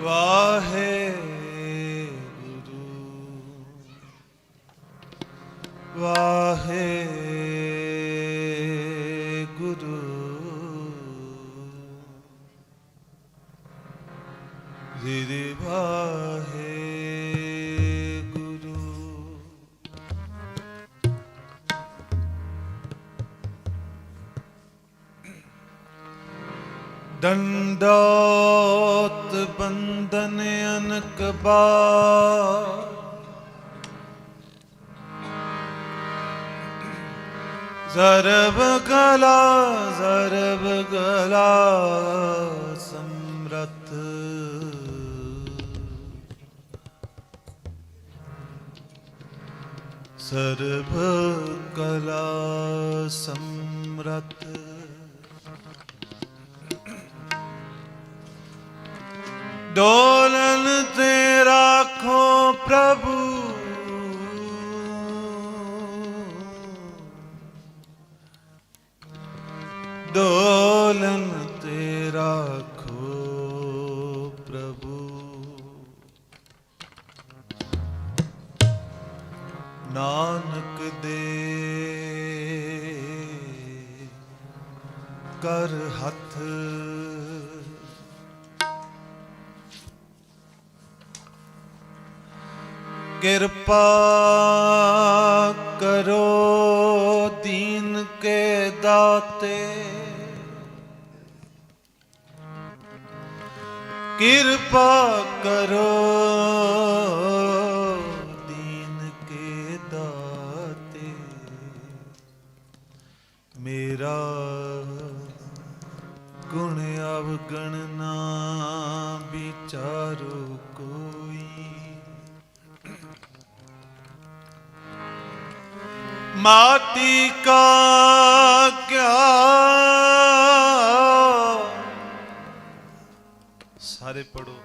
ਵਾਹਿਗੁਰੂ। ਜੀ ਵਾਹਿਗੁਰੂ ਦੰਡੋਤ ਬੰਦਨ ਅਨਕ ਬਾਰ। ਜ਼ਰਬ ਗਲਾ ਜ਼ਰਬ ਗਲਾ ਸਮਰਥ। ਸਰਬ ਕਲਾ ਸਮਰਤ ਡੋਲਨ ਤੇ ਰਾਖੋ ਪ੍ਰਭੂ। ਡੋਲਨ ਤੇ ਰਾਖੋ ਪ੍ਰਭੂ। ਨਾਨਕ ਦੇ ਕਰ ਹੱਥ ਕਿਰਪਾ ਕਰੋ ਦੀਨ ਕੇ ਦਾਤੇ। ਕਿਰਪਾ ਕਰੋ ਦੀਨ ਕੇ ਦਾਤੇ। ਮੇਰਾ ਗੁਣ ਅਵਗਣ ਨਾ ਵਿਚਾਰੋ ਕੋ। ਮਾਟੀ ਕਾ ਕਿਆ? ਸਾਰੇ ਪੜੋ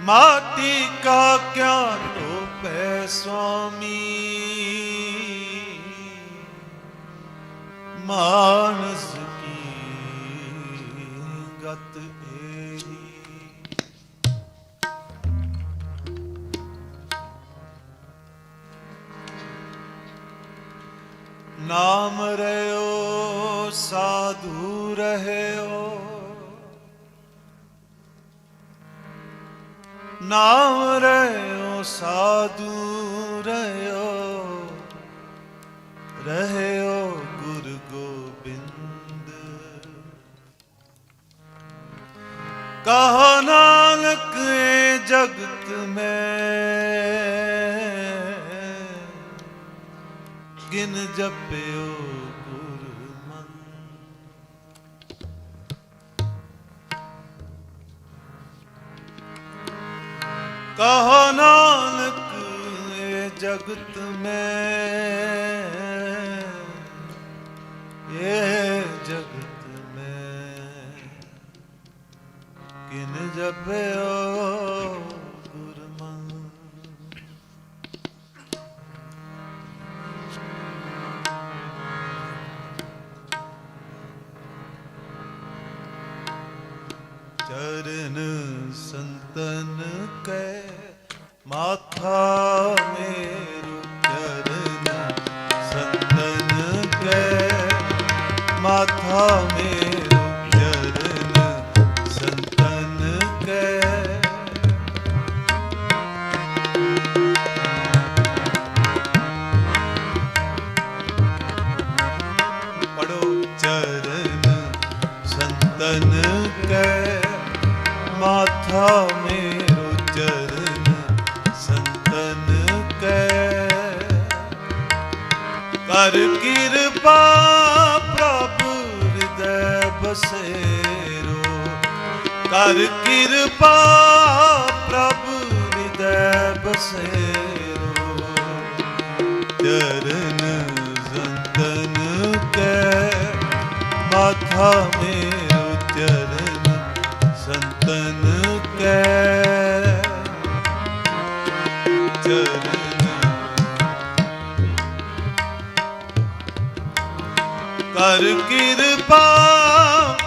ਮਾਟੀ ਕਾ ਕਿਆ ਰੂਪੈ ਸੁਆਮੀ? ਮਾਨਸ ਕੀ ਗਤ ਏਹੀ ਨਾਮ ਰਿਓ ਸਾਧੂ ਰਹਿਓ। ਨਾਮ ਰਿਓ ਸਾਧੂ ਰਹਿਓ। ਰਹਿਓ ਗੁਰ ਗੋਬਿੰਦ। ਕਹੋ ਨਾਨਕ ਜਗਤ ਮੈਂ। ਗਿਨ ਜਪਿਓ ਗੁਰ ਮਨ ਕਹੋ ਨਾਨਕ ਜਗਤ ਮੈਂ ਇਹ ਜਗਤ ਮੈਂ ਕਿਨ ਜਪਿਓ ਚਰਨ ਸੰਤਨ ਕੈ ਮਾਥਾ ਮੇਰੂ ਚਰਨ ਸੰਤਨ ਕੈ ਮਾਥਾ ਮੇਰੂ ਕਰ ਕਿਰਪਾ ਪ੍ਰਭ ਹਿਰਦੈ ਬਸੇਰੋ। ਕਰ ਕਿਰਪਾ ਪ੍ਰਭ ਹਿਰਦੈ ਬਸੇਰੋ। ਚਰਨ ਸੰਤਨ ਕੈ ਮਾਥਾ ਕਰ ਕਿਰਪਾ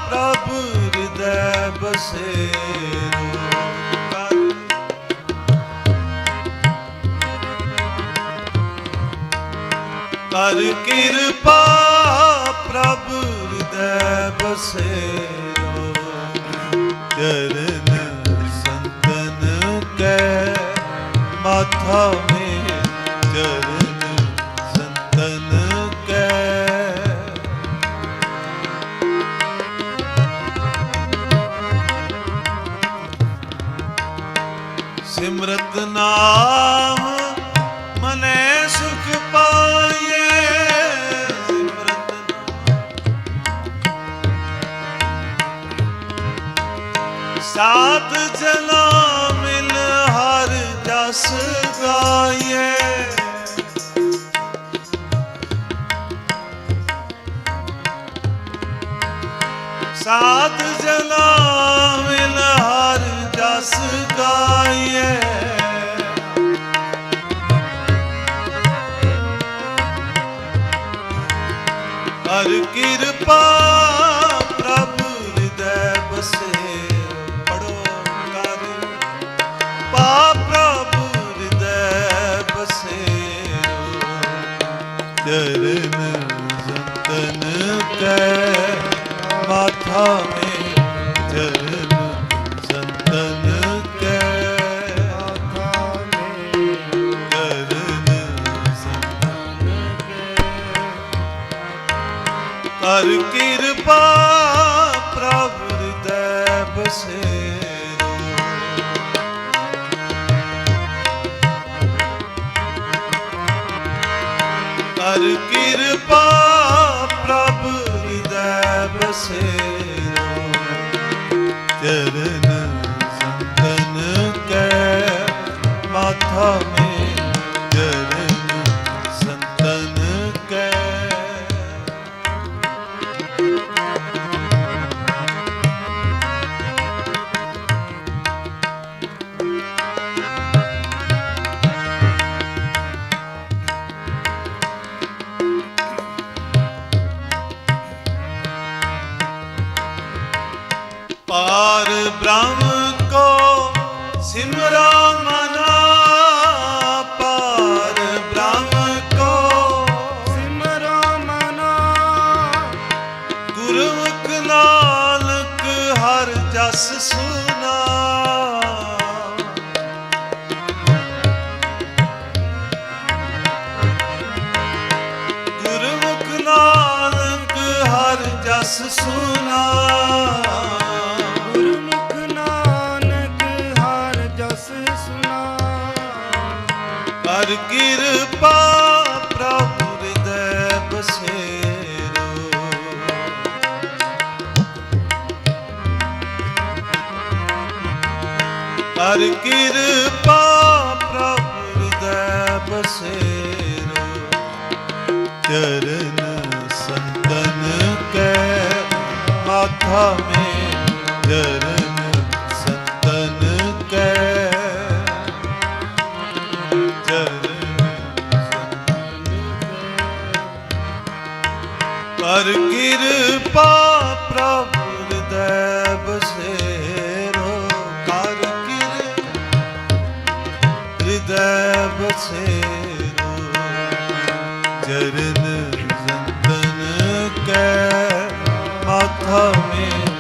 ਪ੍ਰਭ ਹਿਰਦੈ ਬਸੇ ਕਰ ਕਿਰਪਾ ਪ੍ਰਭ ਹਿਰਦੈ ਬਸੇ ਚਰਨ ਸੰਤਨ ਕੈ ਮਾਥਾ ਸਿਮਰਤ ਨਾਮ, ਮਨੇ ਸੁਖ ਪਾਈਏ। ਸਿਮਰਤ ਨਾਮ। ਸਾਧ ਜਨਾ ਮਿਲ, ਹਰ ਜਸ ਗਾਈਏ। ਸਾਧ ਜਨਾ ਮਿਲ, ਹਰ ਜਸ ਗਾਈਏ। ਹਰ ਕਿਰਪਾ ਕਰ ਕਿਰਪਾ ਪ੍ਰਭ ਹਿਰਦੈ ਬਸੇਰੋ ਕਰ ਕਿਰਪਾ ਪ੍ਰਭ ਹਿਰਦੈ ਬਸੇਰੋ ਚਰਨ ਸੰਤਨ ਕੈ ਮਾਥਾ ਪਾਰ ਬ੍ਰਹਮ ਕੋ ਸਿਮਰਾ ਸੁਨਾ ਗੁਰਮੁਖ ਨਾਨਕ ਹਰ ਜਸ ਸੁਨਾ ਗੁਰਮੁਖ ਨਾਨਕ ਹਰ ਜਸ ਸੁਨਾ ਕਰ ਕਿਰਪਾ ਕਰ ਕਿਰਪਾ ਪ੍ਰਭੂ ਹਿਰਦੈ ਬਸੇਰੋ। ਚਰਨ ਸੰਤਨ ਕੈ ਮਾਥਾ ਮੇ। ਚਰਨ ਸੰਤਨ ਕੈ। ਕਰ ਕਿਰਪਾ ਜਿੰਦਨ ਕੈ ਹੱਥ ਮੇਂ